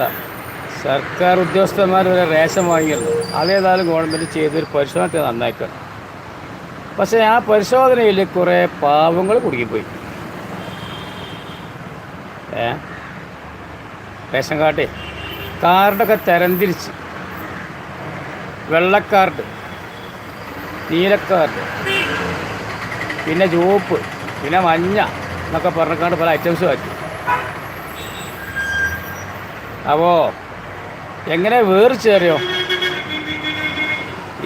അവസ്ഥ സർക്കാർ ഉദ്യോഗസ്ഥന്മാർ വരെ റേഷൻ വാങ്ങിയിരുന്നു അതേതായാലും ഗവൺമെന്റ് ചെയ്തൊരു പരിശോധന നന്നാക്കണം പക്ഷേ ആ പരിശോധനയിൽ കുറേ പാവങ്ങൾ കുടുങ്ങിപ്പോയി. ഏ? റേഷൻ കാർഡേ കാർഡൊക്കെ തരംതിരിച്ച്. വെള്ളക്കാർഡ് നീലക്കാർഡ് പിന്നെ ചുവപ്പ് പിന്നെ മഞ്ഞ എന്നൊക്കെ പറഞ്ഞിക്കാണ്ട് പല ഐറ്റംസും ആക്കി അപ്പോൾ എങ്ങനെ വേറിച്ചേറിയോ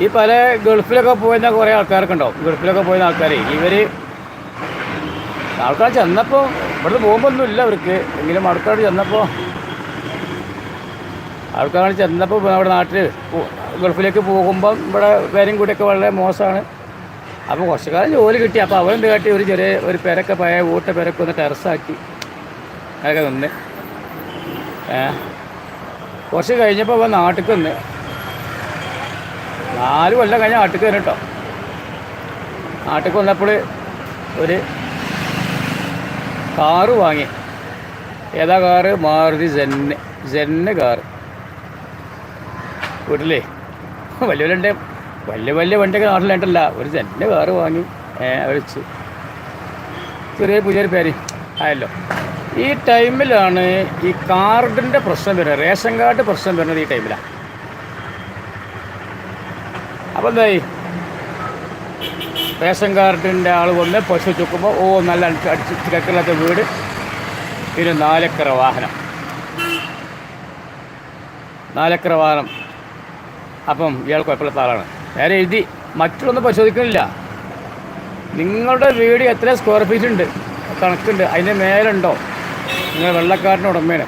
ഈ പല ഗൾഫിലൊക്കെ പോയിരുന്ന കുറേ ആൾക്കാരൊക്കെ ഉണ്ടാവും ഗൾഫിലൊക്കെ പോയിരുന്ന ആൾക്കാർ ഇവർ ആൾക്കാർ ചെന്നപ്പോൾ ഇവിടുന്ന് പോകുമ്പോൾ ഇല്ല അവർക്ക്. എങ്കിലും ആൾക്കാർ ചെന്നപ്പോൾ ആൾക്കാർ ചെന്നപ്പോൾ നമ്മുടെ നാട്ടിൽ ഗൾഫിലേക്ക് പോകുമ്പം ഇവിടെ പേരും കൂടിയൊക്കെ വളരെ മോശമാണ്. അപ്പോൾ കുറച്ച് കാലം ജോലി കിട്ടി. അപ്പോൾ അവരെന്ത് കാട്ടി? ഒരു ചെറിയ ഒരു പേരൊക്കെ പഴയ ഊട്ട പേരൊക്കെ ഒന്ന് ടെറസാക്കി. അതൊക്കെ നിന്ന്. കുറച്ച് കഴിഞ്ഞപ്പോൾ അവൻ നാട്ടിൽ നിന്ന് നാല് കൊല്ലം കഴിഞ്ഞ നാട്ടിൽ വരും കേട്ടോ. നാട്ടിൽ വന്നപ്പോൾ ഒരു കാറ് വാങ്ങി. ഏതാ car? Maruti Zen Zen car. വീട്ടിലേ. വലിയ വലിയ വലിയ വലിയ വണ്ടിയൊക്കെ നാട്ടിലുണ്ടല്ല. ഒരു ജെന്ന് കാറ് വാങ്ങി ഏ വെച്ച് ചെറിയ പുതിയൊരു പേര്. ആയല്ലോ. ഈ ടൈമിലാണ് ഈ കാർഡിന്റെ പ്രശ്നം വരുന്നത്. റേഷൻ കാർഡ് പ്രശ്നം വരുന്നത് ഈ ടൈമിലാണ് അപ്പോൾ എന്തായി റേഷൻ കാർഡിന്റെ ആൾ വന്ന് പശു ചുക്കുമ്പോൾ ഓ നല്ല അടിച്ച് കിടക്കില്ലാത്ത വീട്. പിന്നെ നാലക്കര വാഹനം. നാലക്കര വാഹനം. അപ്പം ഇയാൾ കുഴപ്പമില്ലാത്ത ആളാണ്. നേരെ എഴുതി. മറ്റുള്ളൊന്നും പരിശോധിക്കുന്നില്ല. നിങ്ങളുടെ വീട് എത്ര സ്ക്വയർ ഫീറ്റ് ഉണ്ട്? കണക്കുണ്ട്. അതിന്റെ മേലുണ്ടോ? നിങ്ങൾ വെള്ളക്കാരന്റെ ഉടമേനെ.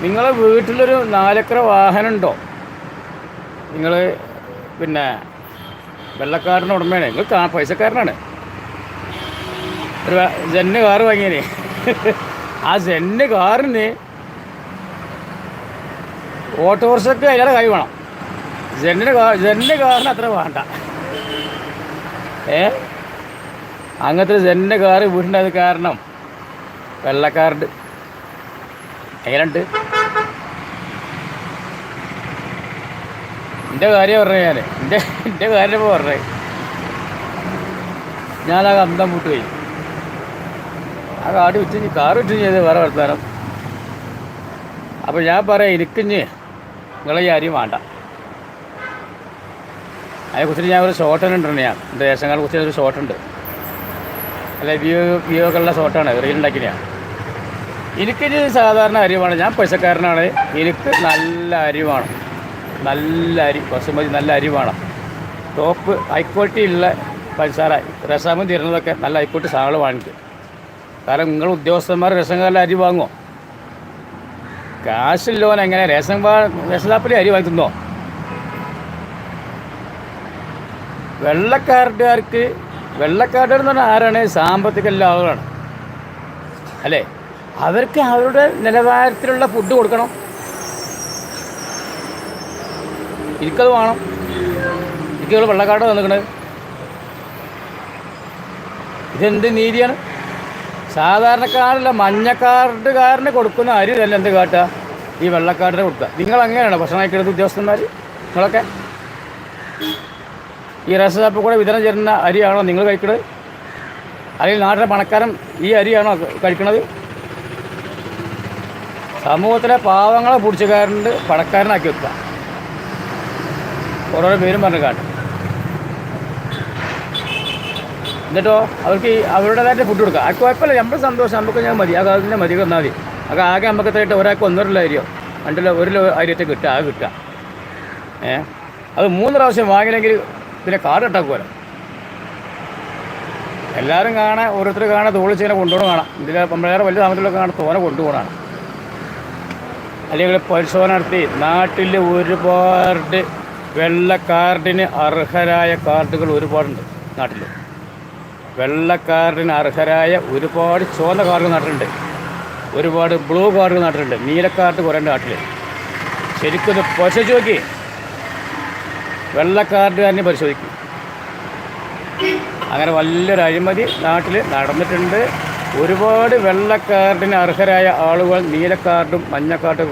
നിങ്ങളെ വീട്ടിലൊരു നാലക്കര വാഹനം ഉണ്ടോ നിങ്ങൾ പിന്നെ വെള്ളക്കാരന്റെ ഉടമയാണ് നിങ്ങൾ കാ പൈസക്കാരനാണ്. ഒരു ജെന്ന് കാറ് വാങ്ങിയേ ആ ജെന്ന് കാറിന് ഓട്ടോറിക്ഷക്ക് അതിലെ കൈ വേണം. ജെന്നിന് കാർ ജെന്ന് കാറിന് അത്ര വേണ്ട. ഏ? അങ്ങനത്തെ ജെന്ന് കാറ് വീട്ടിന്റെ കാരണം വെള്ളക്കാർഡ് എങ്ങനെയുണ്ട് എന്റെ കാര്യം പറഞ്ഞു ഞാൻ എന്റെ എന്റെ കാര്യം ഇപ്പോൾ പറഞ്ഞേ ഞാനാ അന്തം പോയി ആ കാട് വിറ്റ് കാർ വിറ്റ് ചെയ്ത് വേറെ വർത്താനം അപ്പോൾ ഞാൻ പറയാം എനിക്കിഞ്ഞ് നിങ്ങളെ ഈ അരി വേണ്ട അതിനെക്കുറിച്ച് ഞാൻ ഒരു ഷോർട്ട് ഉണ്ട് ഞാൻ എന്റെ ദേശങ്ങളെ കുറിച്ച് ഒരു ഷോർട്ട് ഉണ്ട് അല്ല വിയോ വിയോക്കുള്ള ഷോർട്ടാണ് റീലുണ്ടാക്കിയാണ് എനിക്കിത് സാധാരണ അരിവാണ്. വേണം ഞാൻ പൈസക്കാരനാണ്. എനിക്ക് നല്ല അരിവാണ്. നല്ല അരി ബസുമതി നല്ല അരിവാണ്. ടോപ്പ് ഹൈ ക്വാളിറ്റി ഉള്ള പഞ്ചസാര രസമും തരുന്നതൊക്കെ നല്ല ഹൈ ക്വാളിറ്റി സാധനങ്ങൾ വാങ്ങിക്കും കാരണം നിങ്ങൾ ഉദ്യോഗസ്ഥന്മാർ രസം കാർഡിൽ അരി വാങ്ങുമോ കാശ് കാശില്ലോൻ എങ്ങനെ രസം റേഷൻ ഷാപ്പിൽ അരി വാങ്ങിക്കുന്നോ വെള്ളക്കാർഡുകാർക്ക് വെള്ളക്കാർഡുകാർ എന്ന് പറഞ്ഞാൽ ആരാണ്? സാമ്പത്തിക എല്ലാ ആളുകളാണ് അല്ലേ? അവർക്ക് അവരുടെ നിലവാരത്തിലുള്ള ഫുഡ് കൊടുക്കണം. എനിക്കത് വേണം. എനിക്ക് വെള്ളക്കാട് വന്നിക്കണത് ഇതെന്ത് നീതിയാണ്? സാധാരണക്കാരല്ല മഞ്ഞക്കാർഡുകാരന് കൊടുക്കുന്ന അരി തന്നെ എന്ത് കാട്ടുക ഈ വെള്ളക്കാടിന് കൊടുക്കുക. നിങ്ങൾ അങ്ങനെയാണ് ഭക്ഷണം കഴിക്കുന്നത് ഉദ്യോഗസ്ഥന്മാർ നിങ്ങളൊക്കെ? ഈ റേഷൻ കൂടെ വിതരണം ചെയ്യുന്ന അരിയാണോ നിങ്ങൾ കഴിക്കുന്നത് അല്ലെങ്കിൽ നാട്ടിലെ പണക്കാരൻ ഈ അരിയാണോ കഴിക്കുന്നത് സമൂഹത്തിലെ പാവങ്ങളെ പിടിച്ചുകാരന്റെ പണക്കാരനാക്കി വെക്കുക. ഓരോരോ പേരും പറഞ്ഞു കാട്ടും. എന്നിട്ടോ അവർക്ക് അവരുടേതായിട്ട് ഫുഡ് കൊടുക്കുക. ആ കുഴപ്പമില്ല നമ്മുടെ സന്തോഷം നമുക്ക് ഞാൻ മതി. ആ കാലത്തിന്റെ മതി വന്നാൽ മതി. അത് ആകെ നമുക്ക് എത്രയായിട്ട് ഒരാൾക്ക് ഒന്നര അരിയോ? രണ്ടല്ല ഒരു അരിയൊക്കെ കിട്ടുക ആ കിട്ടുക. ഏ? അത് മൂന്ന് പ്രാവശ്യം വാങ്ങിയില്ലെങ്കിൽ പിന്നെ കാർഡ് ഇട്ടാക്കുമല്ലോ എല്ലാവരും കാണാൻ ഓരോരുത്തർ കാണാൻ തോളിച്ചിങ്ങനെ കൊണ്ടുപോകണം കാണാം. ഇതിൽ നമ്മളേറെ വലിയ താമസത്തിലൊക്കെ കാണാൻ തോനെ കൊണ്ടുപോകണം അല്ലെങ്കിൽ പരിശോധന നടത്തി. നാട്ടിൽ ഒരുപാട് വെള്ള കാർഡിന് അർഹരായ കാർഡുകൾ ഒരുപാടുണ്ട് നാട്ടിൽ. വെള്ള കാർഡിന് അർഹരായ ഒരുപാട് ചുവന്ന കാർഡുകൾ നാട്ടിലുണ്ട്. ഒരുപാട് ബ്ലൂ കാർഡുകൾ നാട്ടിലുണ്ട്. നീല കാർഡ് കുറേ നാട്ടിൽ. ശരിക്കും പരിശോധിച്ച് നോക്കി. വെള്ള കാർഡുകാരനെ പരിശോധിക്കും. അങ്ങനെ വലിയൊരു അഴിമതി നാട്ടിൽ നടന്നിട്ടുണ്ട്. ഒരുപാട് വെള്ള കാർഡിന് അർഹരായ ആളുകൾ നീല കാർഡും മഞ്ഞ കാർഡും